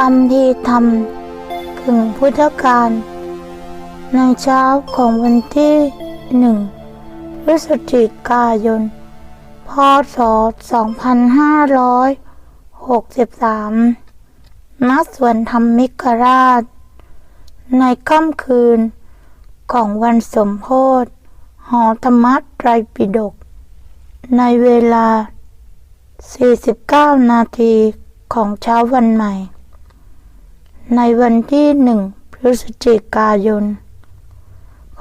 คำที่ทำถึงพุทธกาลในเช้าของวันที่หนึ่งพฤศจิกายน พศ 2563 ณ สวนธรรมิกราช ในค่ำคืนของวันสมโพธิหอธรรมไตรปิฎกในเวลา 49 นาทีของเช้าวันใหม่ ในวันที่หนึ่งพฤศจิกายน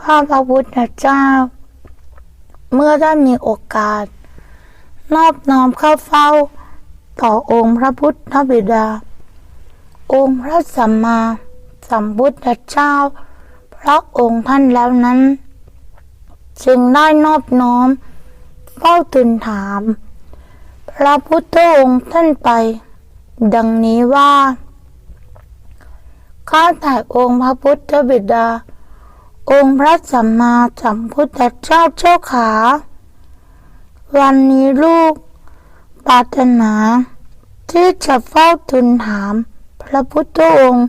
ข้าพระพุทธเจ้า เมื่อได้มีโอกาส นอบน้อมเข้าเฝ้า ต่อองค์พระพุทธบิดา องค์พระสัมมาสัมพุทธเจ้า พระองค์ท่านแล้วนั้น จึงได้นอบน้อมเฝ้าทูลถาม พระพุทธองค์ท่านไป ดังนี้ว่า ข้าแต่องค์พระพุทธบิดา องค์พระสัมมาสัมพุทธเจ้าเจ้าขา วันนี้ลูกปรารถนา ที่จะเฝ้าทูลถาม พระพุทธองค์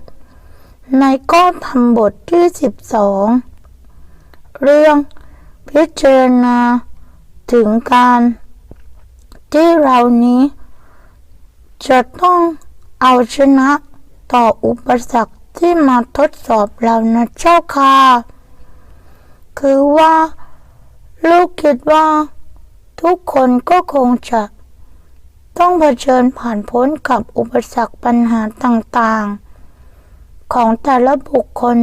ในก้อธรรมบทที่สิบสองเรื่องพิจารณาถึงการ ที่เรานี้ จะต้องเอาชนะต่ออุปสรรค ที่มาทดสอบเรานะเจ้าค่ะ คือว่า ลูกคิดว่า ทุกคนก็คงจะ ต้องเผชิญผ่านพ้นกับอุปสรรคปัญหาต่างๆ ของแต่ละบุคคล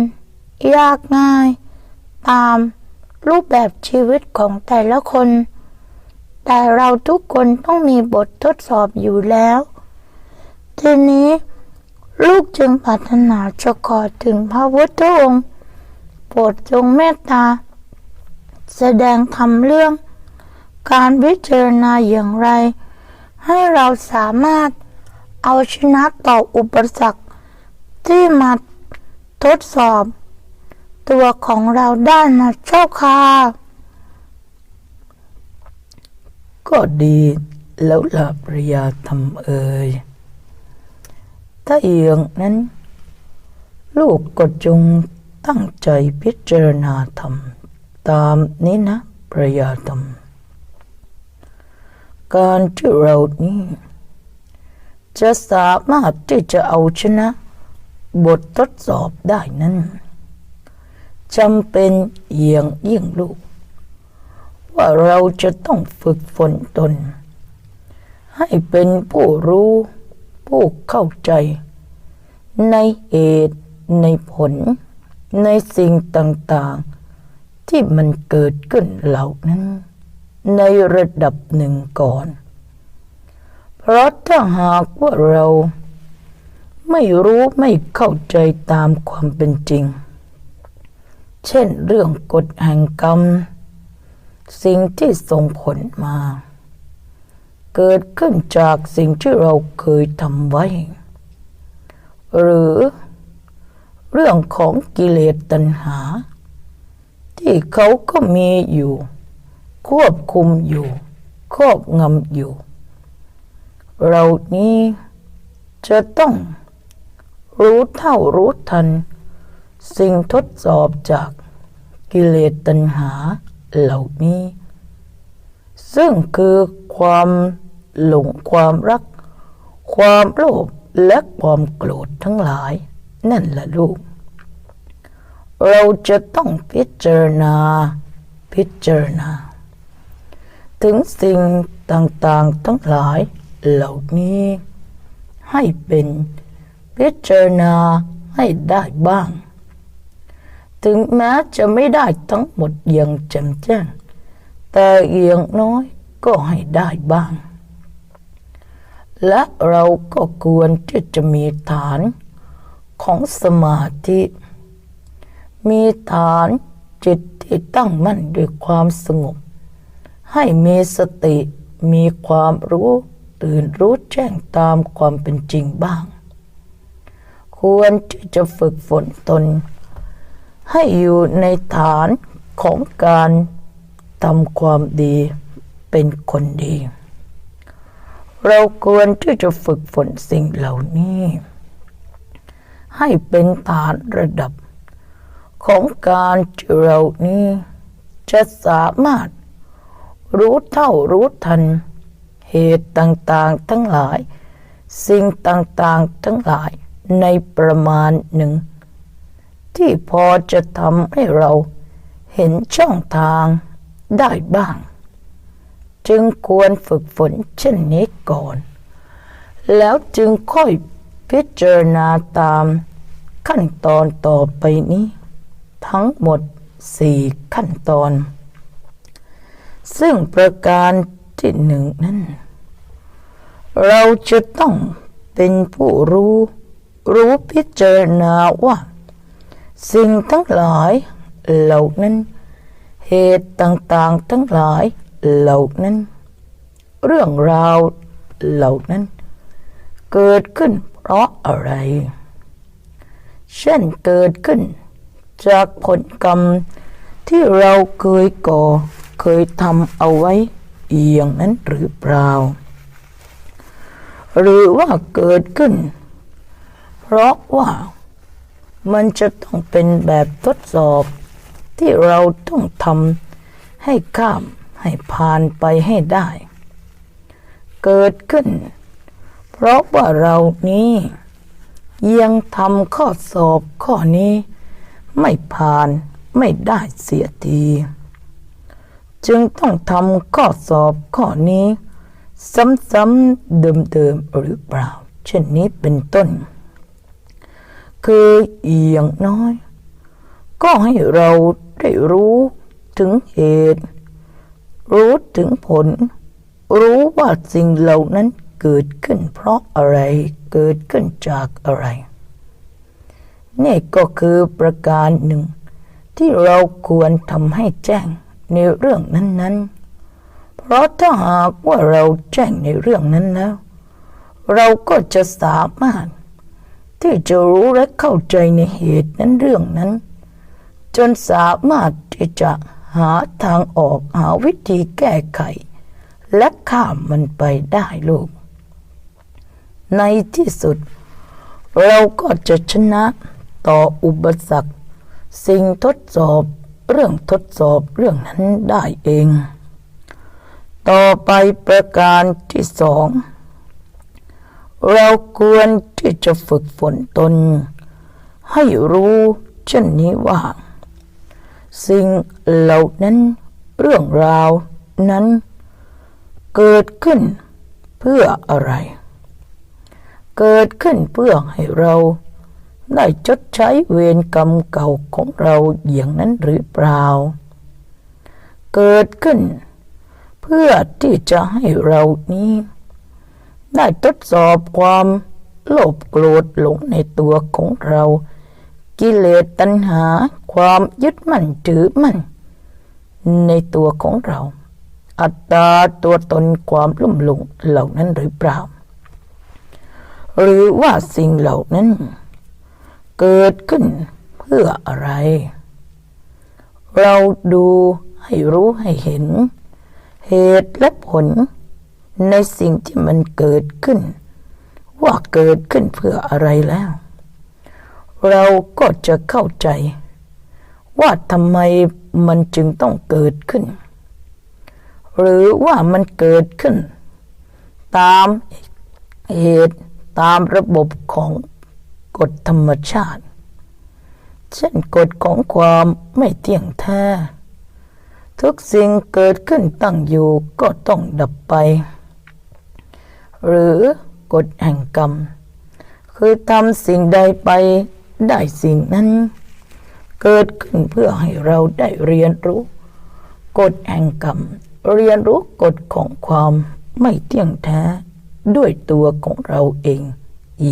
ยากง่าย ตามรูปแบบชีวิตของแต่ละคน แต่เราทุกคนต้องมีบททดสอบอยู่แล้ว ทีนี้ ลูกจึงปรารถนาจะขอถึงพระพุทธองค์ โปรดจงเมตตา แสดงธรรมเรื่อง การพิจารณาอย่างไร ให้เราสามารถเอาชนะต่ออุปสรรคที่มาทดสอบ ตัวของเราได้นะเจ้าค่ะก็ดีแล้วล่ะปริยาธรรมเอ่ย ถ้าอย่างนั้น ลูกก็จงตั้งใจพิจารณาธรรม ตามนี้นะปริยาธรรม การที่เรานี้ จะสามารถที่จะเอาชนะ บททดสอบได้นั้นจำเป็นอย่างยิ่งลูก ว่าเราจะต้องฝึกฝนตน ให้เป็นผู้รู้ ผู้เข้าใจ ในเหตุในผล ในสิ่งต่างๆ ที่มันเกิดขึ้นเหล่านั้น ในระดับหนึ่งก่อน เพราะถ้าหากว่าเรา ไม่รู้ไม่เข้าใจตามความเป็นจริง เช่นเรื่องกฎแห่งกรรม สิ่งที่ส่งผลมา เกิดขึ้นจากสิ่งที่เราเคยทำไว้ หรือเรื่องของกิเลสตัณหา ที่เขาก็มีอยู่ ควบคุมอยู่ ครอบงำอยู่ เรานี้จะต้องรู้เท่ารู้ทัน สิ่งทดสอบจากกิเลสตัณหาเหล่านี้ ซึ่งคือความ หลงความรัก ความโลภและความโกรธทั้งหลาย นั่นแหละลูก เราจะต้องพิจารณา พิจารณา ถึงสิ่งต่างๆทั้งหลายเหล่านี้ ให้เป็นพิจารณาให้ได้บ้าง ถึงแม้จะไม่ได้ทั้งหมดอย่างแจ่มแจ้ง แต่อย่างน้อยก็ให้ได้บ้าง และเราก็ควรที่จะมีฐานของสมาธิ มีฐานจิตที่ตั้งมั่นด้วยความสงบ ให้มีสติมีความรู้ตื่นรู้แจ้งตามความเป็นจริงบ้าง ควรที่จะฝึกฝนตน ให้อยู่ในฐานของการทำความดีเป็นคนดี เราควรที่จะฝึกฝนสิ่งเหล่านี้ ให้เป็นฐานระดับ ของการที่เรานี้จะสามารถรู้เท่ารู้ทัน เหตุต่างๆทั้งหลาย สิ่งต่างๆทั้งหลายในประมาณหนึ่ง ที่พอจะทำให้เราเห็นช่องทางได้บ้าง จึงควรฝึกฝนเช่นนี้ก่อน แล้วจึงค่อยพิจารณาตามขั้นตอนต่อไปนี้ ทั้งหมดสี่ขั้นตอน ซึ่งประการที่หนึ่งนั้น เราจะต้องเป็นผู้รู้ รู้พิจารณาว่า สิ่งทั้งหลายเหล่านั้น เหตุต่างๆทั้งหลาย เหล่านั้น เรื่องราวเหล่านั้น เกิดขึ้นเพราะอะไร เช่นเกิดขึ้น จากผลกรรมที่เราเคยก่อเคยทำเอาไว้อย่างนั้นหรือเปล่า หรือว่าเกิดขึ้น เพราะว่ามันจะต้องเป็นแบบทดสอบที่เราต้องทำให้ข้าม ให้ผ่านไปให้ได้ เกิดขึ้น เพราะว่าเรานี้ยังทำข้อสอบข้อนี้ ไม่ผ่านไม่ได้เสียที จึงต้องทำข้อสอบข้อนี้ ซ้ำๆเดิมๆหรือเปล่า เช่นนี้เป็นต้น คืออย่างน้อย ก็ให้เราได้รู้ถึงเหตุ รู้ถึงผล รู้ว่าสิ่งเหล่านั้นเกิดขึ้นเพราะอะไร เกิดขึ้นจากอะไร นี่ก็คือประการหนึ่ง ที่เราควรทำให้แจ้งในเรื่องนั้นๆ เพราะถ้าหากว่าเราแจ้งในเรื่องนั้นแล้ว เราก็จะสามารถ ที่จะรู้และเข้าใจในเหตุนั้นเรื่องนั้น จนสามารถที่จะ หาทางออกหาวิธีแก้ไข และข้ามมันไปได้ลูก ในที่สุด เราก็จะชนะต่ออุปสรรคสิ่งทดสอบเรื่องทดสอบเรื่องนั้นได้เอง ต่อไปประการที่สอง เราควรที่จะฝึกฝนตน ให้รู้เช่นนี้ว่า สิ่งเหล่านั้น เรื่องราวนั้น เกิดขึ้นเพื่ออะไร เกิดขึ้นเพื่อให้เราได้ชดใช้เวรกรรมเก่าของเราอย่างนั้นหรือเปล่า เกิดขึ้น เพื่อที่จะให้เรานี้ ได้ทดสอบความโลภโกรธหลงในตัวของเรา กิเลสตัณหา ความยึดมั่นถือมั่น ในตัวของเรา อัตตาตัวตนความลุ่มหลงเหล่านั้นหรือเปล่า หรือว่าสิ่งเหล่านั้น เกิดขึ้นเพื่ออะไร เราดูให้รู้ให้เห็น เหตุและผล ในสิ่งที่มันเกิดขึ้น ว่าเกิดขึ้นเพื่ออะไรแล้ว เราก็จะเข้าใจ ว่าทำไมมันจึงต้องเกิดขึ้น หรือว่ามันเกิดขึ้น ตามเหตุตามระบบของกฎธรรมชาติ เช่นกฎของความไม่เที่ยงแท้ ทุกสิ่งเกิดขึ้นตั้งอยู่ก็ต้องดับไป หรือกฎแห่งกรรม คือทำสิ่งใดไป ได้สิ่งนั้น เกิดขึ้นเพื่อให้เราได้เรียนรู้ กฎแห่งกรรม เรียนรู้กฎของความไม่เที่ยงแท้ ด้วยตัวของเราเอง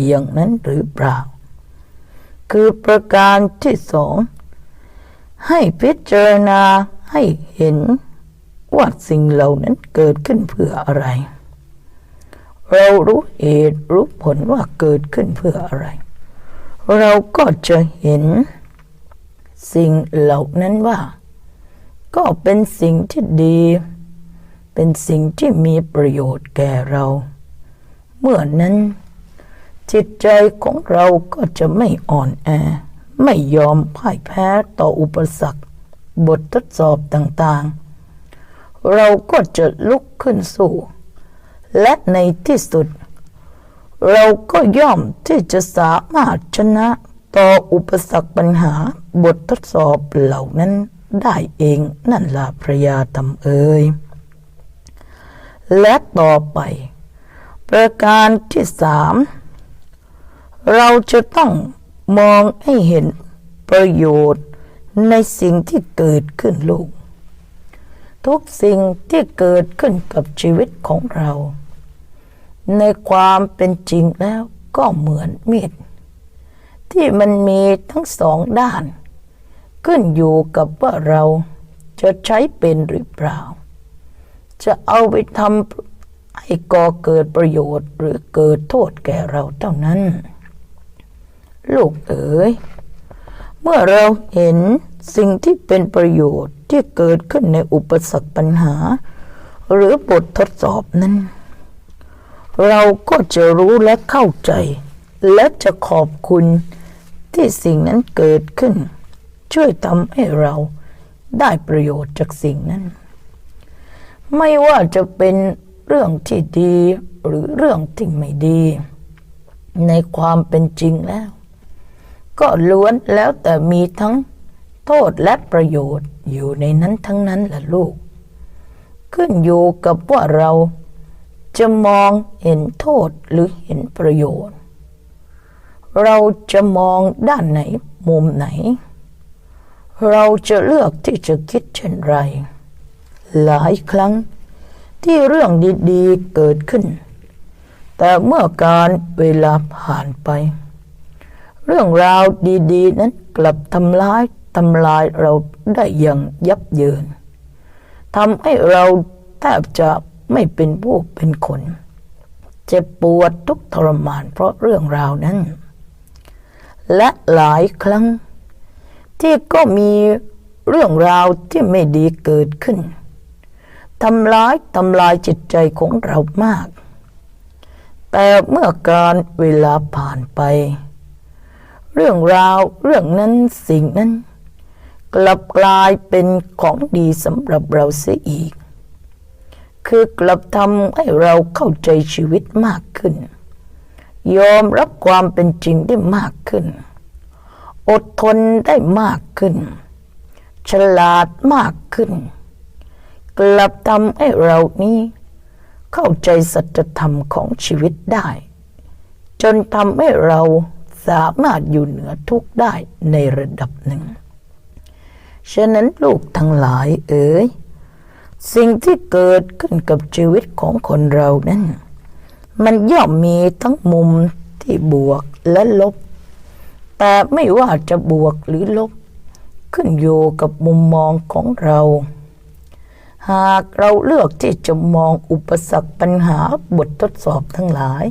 อย่างนั้นหรือเปล่า คือประการที่สองให้พิจารณาให้เห็นว่าสิ่งเหล่านั้นเกิดขึ้นเพื่ออะไร เรารู้เหตุรู้ผลว่าเกิดขึ้นเพื่ออะไร เราก็จะเห็น สิ่งเหล่านั้นว่า ก็เป็นสิ่งที่ดี เป็นสิ่งที่มีประโยชน์แก่เรา เมื่อนั้น จิตใจของเราก็จะไม่อ่อนแอ ไม่ยอมพ่ายแพ้ต่ออุปสรรค บททดสอบต่างๆ เราก็จะลุกขึ้นสู้ และในที่สุด เราก็ย่อมที่จะสามารถชนะต่ออุปสรรคปัญหาบททดสอบเหล่านั้นได้เองนั่นล่ะพระยาตำเอ่ยและต่อไป ประการที่สามเราจะต้องมองให้เห็นประโยชน์ในสิ่งที่เกิดขึ้นลูก ทุกสิ่งที่เกิดขึ้นกับชีวิตของเรา ในความเป็นจริงแล้วก็เหมือนมีด ที่มันมีทั้งสองด้าน ขึ้นอยู่กับว่าเราจะใช้เป็นหรือเปล่า จะเอาไปทำให้ก่อเกิดประโยชน์หรือเกิดโทษแก่เราเท่านั้น ลูกเอ๋ยเมื่อเราเห็นสิ่งที่เป็นประโยชน์ที่เกิดขึ้นในอุปสรรคปัญหา หรือบททดสอบนั้น เราก็จะรู้และเข้าใจ และจะขอบคุณที่สิ่งนั้นเกิดขึ้น ช่วยทำให้เราได้ประโยชน์จากสิ่งนั้น ไม่ว่าจะเป็นเรื่องที่ดีหรือเรื่องที่ไม่ดี ในความเป็นจริงแล้ว ก็ล้วนแล้วแต่มีทั้งโทษและประโยชน์อยู่ในนั้นทั้งนั้นแหละลูก ขึ้นอยู่กับว่าเรา จะมองเห็นโทษหรือเห็นประโยชน์ เราจะมองด้านไหนมุมไหน เราจะเลือกที่จะคิดเช่นไร หลายครั้งที่เรื่องดีๆเกิดขึ้น แต่เมื่อการเวลาผ่านไป เรื่องราวดีๆ นั้นกลับทำร้ายทำลายเราได้อย่างยับเยินทำให้เราแทบจะ ไม่เป็นผู้เป็นคน เจ็บปวดทุกทรมานเพราะเรื่องราวนั้น และหลายครั้ง ที่ก็มีเรื่องราวที่ไม่ดีเกิดขึ้นทำร้ายทำลายจิตใจของเรามาก แต่เมื่อการเวลาผ่านไป เรื่องราวเรื่องนั้นสิ่งนั้น กลับกลายเป็นของดีสำหรับเราเสียอีก คือกลับทำให้เราเข้าใจชีวิตมากขึ้น ยอมรับความเป็นจริงได้มากขึ้น อดทนได้มากขึ้น ฉลาดมากขึ้น กลับทำให้เรานี้ เข้าใจสัจธรรมของชีวิตได้ จนทำให้เราสามารถอยู่เหนือทุกได้ในระดับหนึ่ง ฉะนั้นลูกทั้งหลายเอ๋ย สิ่งที่เกิดขึ้นกับชีวิตของคนเรานั้น มันย่อมมีทั้งมุมที่บวกและลบ แต่ไม่ว่าจะบวกหรือลบ ขึ้นอยู่กับมุมมองของเรา หากเราเลือกที่จะมองอุปสรรคปัญหาบททดสอบทั้งหลาย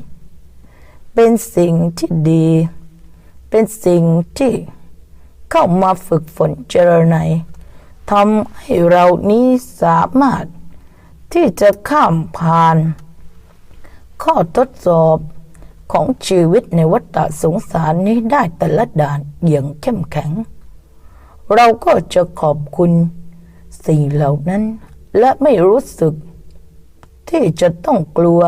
เป็นสิ่งที่ดี เป็นสิ่งที่เข้ามาฝึกฝนเจรไน ทำให้เรานี้สามารถที่จะข้ามผ่าน ข้อทดสอบของชีวิตในวัฏสงสารนี้ได้แต่ละด่านอย่างเข้มแข็ง เราก็จะขอบคุณสิ่งเหล่านั้นและไม่รู้สึก ที่จะต้องกลัว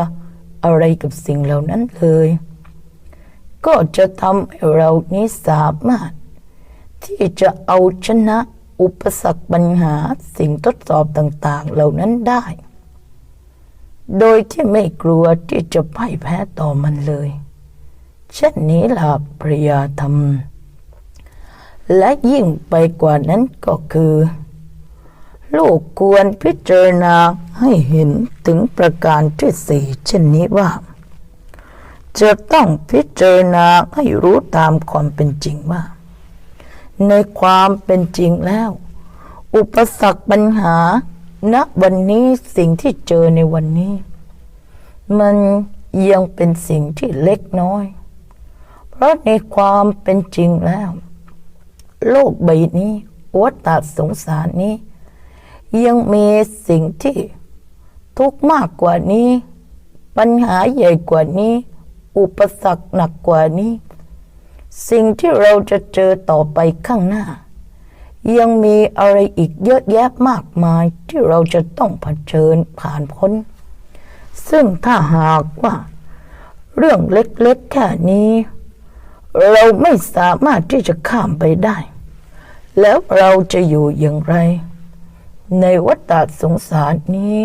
อะไรกับสิ่งเหล่านั้นเลย ก็จะทำให้เรานี้สามารถ ที่จะเอาชนะ อุปสรรคปัญหาสิ่งทดสอบต่าง ๆ เหล่านั้นได้ โดยที่ไม่กลัวที่จะพ่ายแพ้ต่อมันเลย เช่นนี้ล่ะพระยาธรรม และยิ่งไปกว่านั้นก็คือ ลูกควรพิจารณาให้เห็นถึงประการที่สี่เช่นนี้ว่า จะต้องพิจารณาให้รู้ตามความเป็นจริงว่า ในความเป็นจริงแล้ว อุปสรรคปัญหาณวันนี้สิ่งที่เจอในวันนี้ มันยังเป็นสิ่งที่เล็กน้อย เพราะในความเป็นจริงแล้ว โลกใบนี้วัฏสงสารนี้ ยังมีสิ่งที่ทุกข์มากกว่านี้ ปัญหาใหญ่กว่านี้ อุปสรรคหนักกว่านี้ สิ่งที่เราจะเจอต่อไปข้างหน้า ยังมีอะไรอีกเยอะแยะมากมายที่เราจะต้องเผชิญผ่านพ้น ซึ่งถ้าหากว่า เรื่องเล็กๆแค่นี้ เราไม่สามารถที่จะข้ามไปได้ แล้วเราจะอยู่อย่างไร ในวัฏสงสารนี้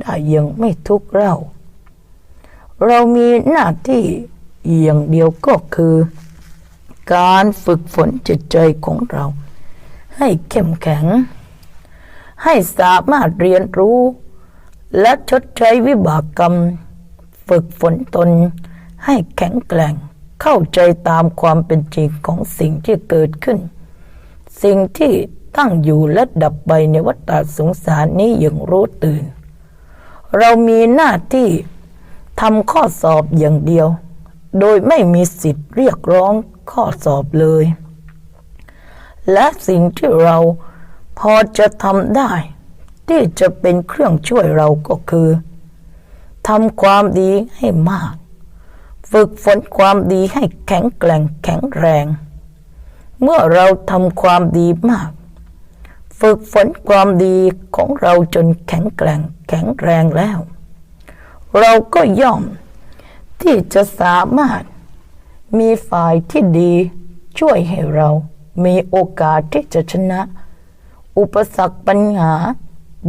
ได้ยังไม่ทุกข์เรา เรามีหน้าที่อย่างเดียวก็คือ การฝึกฝนจิตใจของเรา ให้เข้มแข็ง ให้สามารถเรียนรู้ และชดใช้วิบากกรรม ฝึกฝนตน ให้แข็งแกร่งเข้าใจตามความเป็นจริงของสิ่งที่เกิดขึ้น สิ่งที่ตั้งอยู่และดับไปในวัฏสงสารนี้อย่างรู้ตื่น เรามีหน้าที่ทำข้อสอบอย่างเดียว โดยไม่มีสิทธิ์เรียกร้องข้อสอบเลย และสิ่งที่เราพอจะทำได้ ที่จะเป็นเครื่องช่วยเราก็คือทำความดีให้มาก ฝึกฝนความดีให้แข็งแกร่งแข็งแรง เมื่อเราทำความดีมาก ฝึกฝนความดีของเราจนแข็งแกร่งแข็งแรงแล้ว เราก็ย่อม ที่จะสามารถมีฝ่ายที่ดีช่วยให้เรามีโอกาสที่จะชนะ อุปสรรคปัญหา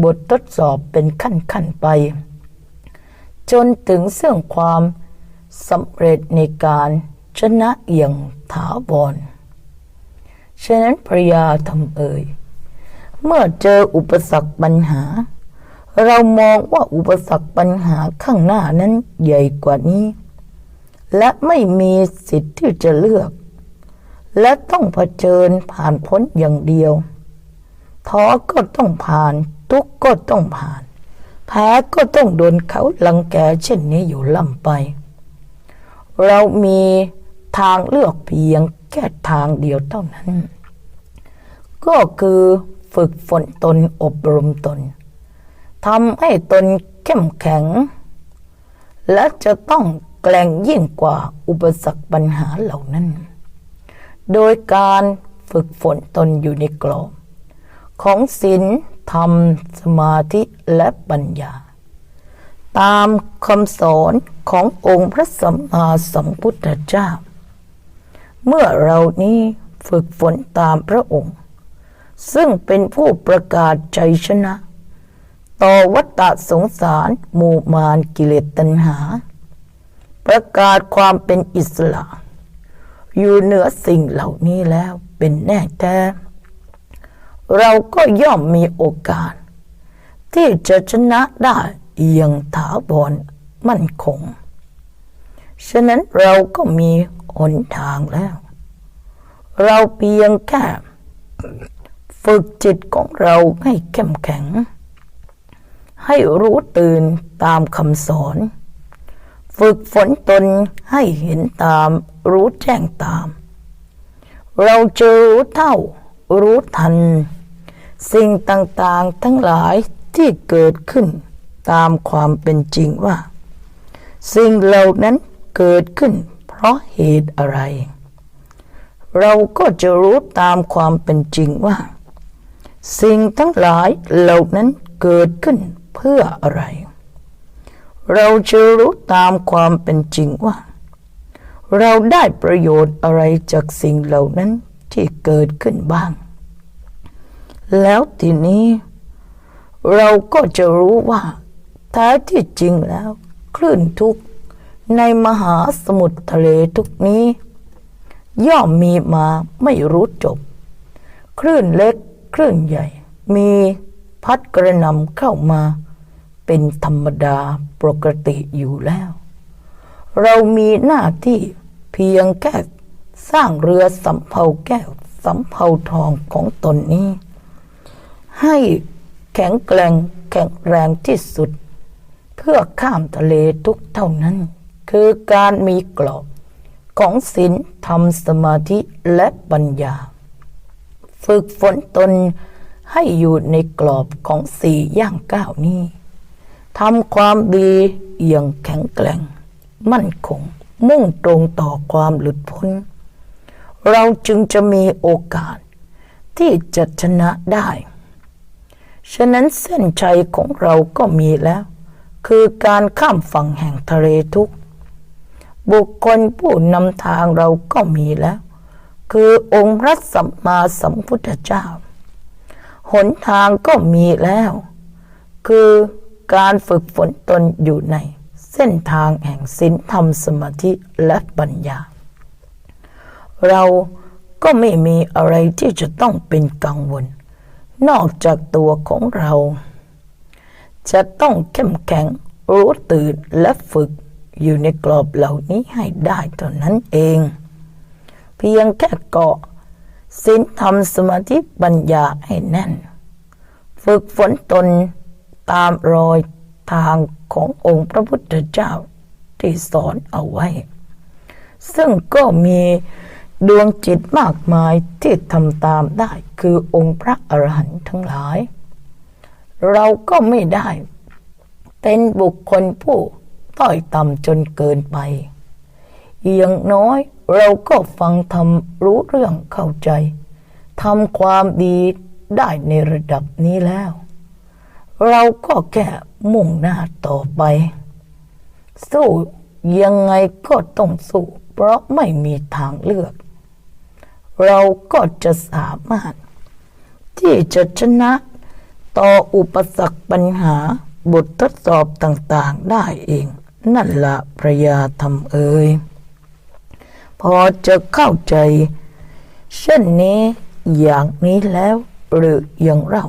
บททดสอบเป็นขั้นขั้นไป จนถึงเสื่องความสำเร็จในการชนะอย่างถาวรฉะนั้นพระยาทำเอ่ย เมื่อเจออุปสรรคปัญหา เรามองว่าอุปสรรคปัญหาข้างหน้านั้นใหญ่กว่านี้ และไม่มีสิทธิ์ที่จะเลือก และต้องเผชิญผ่านพ้นอย่างเดียวท้อก็ต้องผ่าน ทุกก็ต้องผ่าน แพ้ก็ต้องโดนเขาลังแกเช่นนี้อยู่ล่ำไป เรามีทางเลือกเพียงแค่ทางเดียวเท่านั้น ก็คือฝึกฝนตนอบรมตน ทำให้ตนเข้มแข็ง และจะต้องแกล่งยิ่งกว่าอุปสรรคปัญหาเหล่านั้น โดยการฝึกฝนตนอยู่ในกรอบของศีลธรรม สมาธิและปัญญา ตามคำสอนขององค์พระสัมมาสัมพุทธเจ้า เมื่อเรานี้ฝึกฝนตามพระองค์ ซึ่งเป็นผู้ประกาศใจชนะ ต่อวัฏฏะสงสารหมู่มารกิเลสตัณหา ประกาศความเป็นอิสระ อยู่เหนือสิ่งเหล่านี้แล้วเป็นแน่แท้เราก็ย่อมมีโอกาส ที่จะชนะได้อย่างถาวรมั่นคง ฉะนั้นเราก็มีหนทางแล้ว เราเพียงแค่ ฝึกจิตของเราให้เข้มแข็ง ให้รู้ตื่นตามคำสอน ฝึกฝนตนให้เห็นตามรู้แจ้งตาม เราจะรู้เท่า รู้ทัน สิ่งต่างๆทั้งหลายที่เกิดขึ้นตามความเป็นจริงว่า สิ่งเหล่านั้นเกิดขึ้น เพราะเหตุอะไร เราก็จะรู้ตามความเป็นจริงว่า สิ่งทั้งหลายเหล่านั้นเกิดขึ้น เพื่ออะไร เราจะรู้ตามความเป็นจริงว่า เราได้ประโยชน์อะไรจากสิ่งเหล่านั้นที่เกิดขึ้นบ้าง แล้วทีนี้ เราก็จะรู้ว่าแท้ที่จริงแล้ว คลื่นทุกข์ในมหาสมุทรทะเลทุกนี้ ย่อมมีมาไม่รู้จบ คลื่นเล็ก คลื่นใหญ่ มี พัดกระนำเข้ามา เป็นธรรมดาปกติอยู่แล้ว เรามีหน้าที่เพียงแค่สร้างเรือสำเภาแก้วสำเภาทองของตนนี้ ให้แข็งแกร่งแข็งแรงที่สุด เพื่อข้ามทะเลทุกเท่านั้น คือการมีกรอบของศีลธรรมสมาธิและปัญญา ฝึกฝนตน ให้อยู่ในกรอบของสี่ย่างก้าวนี้ทำความดีอย่างแข็งแกร่ง มั่นคง มุ่งตรงต่อความหลุดพ้น เราจึงจะมีโอกาสที่จะชนะได้ ฉะนั้นเส้นชัยของเราก็มีแล้ว คือการข้ามฝั่งแห่งทะเลทุก บุคคลผู้นำทางเราก็มีแล้ว คือองค์พระสัมมาสัมพุทธเจ้า หนทางก็มีแล้ว คือการฝึกฝนตนอยู่ในเส้นทางแห่งศีลธรรมสมาธิและปัญญา เราก็ไม่มีอะไรที่จะต้องเป็นกังวล นอกจากตัวของเรา จะต้องเข้มแข็งรู้ตื่นและฝึกอยู่ในกรอบเหล่านี้ให้ได้เท่านั้นเอง เพียงแค่เกาะ ศีลธรรมสมาธิปัญญาให้แน่น ฝึกฝนตนตามรอยทางขององค์พระพุทธเจ้าที่สอนเอาไว้ ซึ่งก็มีดวงจิตมากมายที่ทำตามได้คือองค์พระอรหันต์ทั้งหลาย เราก็ไม่ได้ เป็นบุคคลผู้ต้อยต่ำจนเกินไปอย่างน้อย เราก็ฟังทำรู้เรื่องเข้าใจทำความดีได้ในระดับนี้แล้ว เราก็แค่มุ่งหน้าต่อไป สู้ยังไงก็ต้องสู้ เพราะไม่มีทางเลือก เราก็จะสามารถ ที่จะชนะต่ออุปสรรคปัญหาบททดสอบต่างๆได้เอง นั่นละพระยาธรรมเอ่ย พอจะเข้าใจ เช่นนี้อย่างนี้แล้วหรืออย่างเรา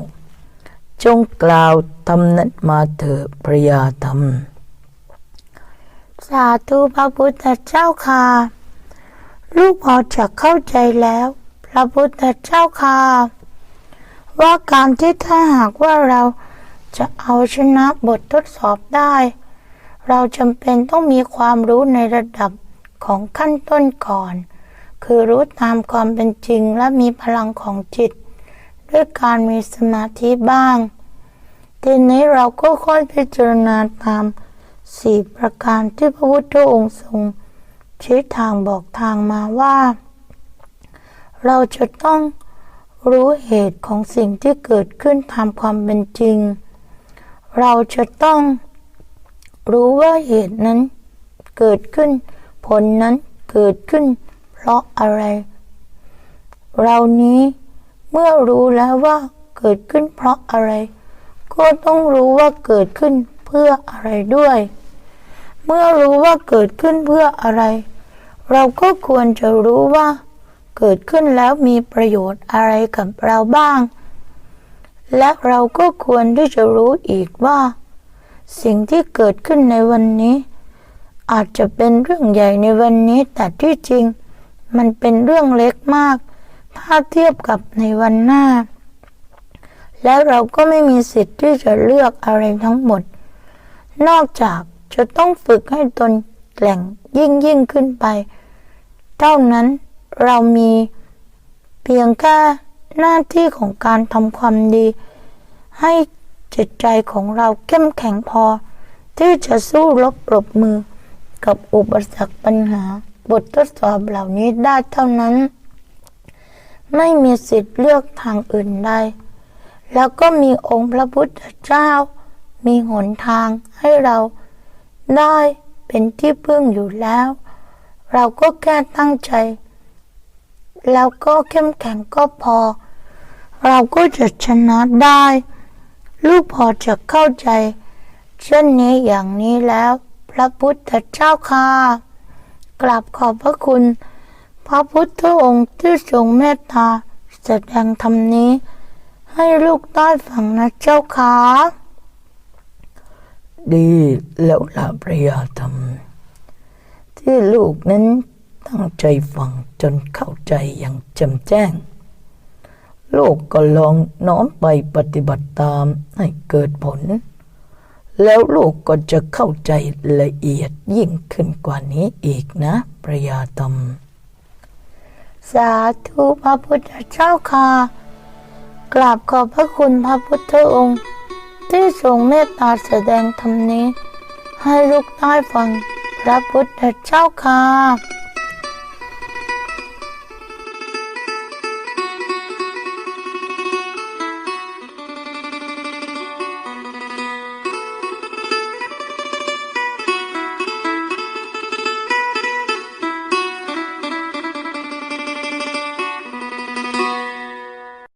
จงกล่าวทำนั้นมาเถิดพระยาธรรม สาธุพระพุทธเจ้าค่ะลูกพอจะเข้าใจแล้ว พระพุทธเจ้าค่ะว่าการที่ถ้าหากว่าเราจะเอาชนะบททดสอบได้ เราจำเป็นต้องมีความรู้ในระดับ ของขั้นต้นก่อน คือรู้ตามความเป็นจริงและมีพลังของจิต ด้วยการมีสมาธิบ้าง ทีนี้เราก็ค่อยพิจารณาตามสี่ประการที่พระพุทธองค์ทรงชี้ทางบอกทางมาว่า เราจะต้องรู้เหตุของสิ่งที่เกิดขึ้นตามความเป็นจริง เราจะต้องรู้ว่าเหตุนั้นเกิดขึ้น ผลนั้นเกิดขึ้น เพราะอะไร เรานี้เมื่อรู้แล้วว่าเกิดขึ้นเพราะอะไร ก็ต้องรู้ว่าเกิดขึ้นเพื่ออะไรด้วย เมื่อรู้ว่าเกิดขึ้นเพื่ออะไร เราก็ควรจะรู้ว่า เกิดขึ้นแล้วมีประโยชน์อะไรกับเราบ้าง และเราก็ควรที่จะรู้อีกว่า สิ่งที่เกิดขึ้นในวันนี้ อาจจะเป็นเรื่องใหญ่ในวันนี้แต่ที่จริง มันเป็นเรื่องเล็กมาก ถ้าเทียบกับในวันหน้า และเราก็ไม่มีสิทธิ์ที่จะเลือกอะไรทั้งหมด นอกจากจะต้องฝึกให้ตนแกร่งยิ่งยิ่งขึ้นไป เท่านั้นเรามีเพียงแค่หน้าที่ของการทำความดี ให้จิตใจของเราเข้มแข็งพอ ที่จะสู้รบปรบมือ กับอุปสรรคปัญหา บททดสอบเหล่านี้ได้เท่านั้น ไม่มีสิทธิ์เลือกทางอื่นใดแล้วก็มีองค์พระพุทธเจ้า มีหนทางให้เราได้เป็นที่พึ่งอยู่แล้ว เราก็แค่ตั้งใจ แล้วก็เข้มแข็งก็พอ เราก็จะชนะได้ ลูกพอจะเข้าใจ เช่นนี้อย่างนี้แล้ว ระพุทธเจ้าค่ะกราบขอบพระคุณ พระพุทธองค์ที่ทรงเมตตาแสดงธรรมนี้ ให้ลูกได้ฟังนะเจ้าค่ะดีแล้วล่ะพระยาธรรม ที่ลูกนั้นตั้งใจฟังจนเข้าใจอย่างแจ่มแจ้ง ลูกก็ลองน้อมไปปฏิบัติตามให้เกิดผล แล้วลูกก็จะเข้าใจละเอียดยิ่งขึ้นกว่านี้อีกนะพระยาธรรมสาธุพระพุทธเจ้าค่ะ กราบขอบพระคุณพระพุทธองค์ ที่ทรงเมตตาแสดงธรรมนี้ ให้ลูกได้ฟังพระพุทธเจ้าค่ะ